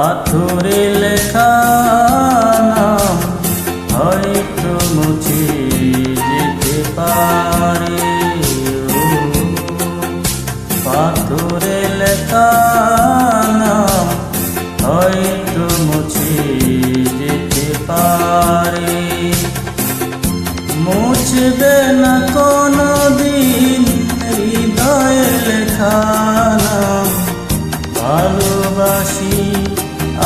পাথরে লেখা নাম হয়তো মুছে যেতে পারে। পাথরে লেখা নাম হয়তো মুছে যেতে পারে। মুছবে না কোনো দিন হৃদয়ে লেখা নাম। ভালোবাসি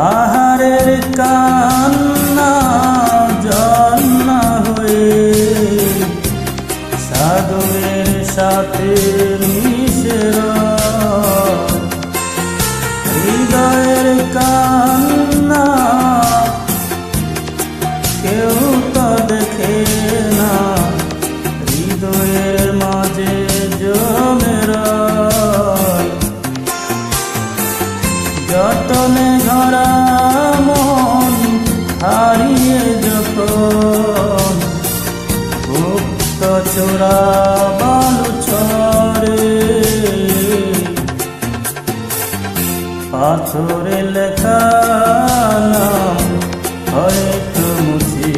পাহাড়ের কান্না জন্না হয়ে সাগরের সাথে মিশের হৃদয়ের কান্না কেউ তো দেখে না হৃদয়ের যতনে ধরা মন, হারিয়ে যখন মুক্ত চোরা বালুচরে পাথরে লেখা নাম হয়তো মুছে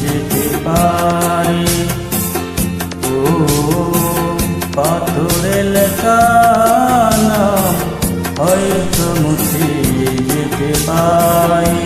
যেতে পারে। ও, পাথরে লেখা হয়তো মুছে যেতে পাই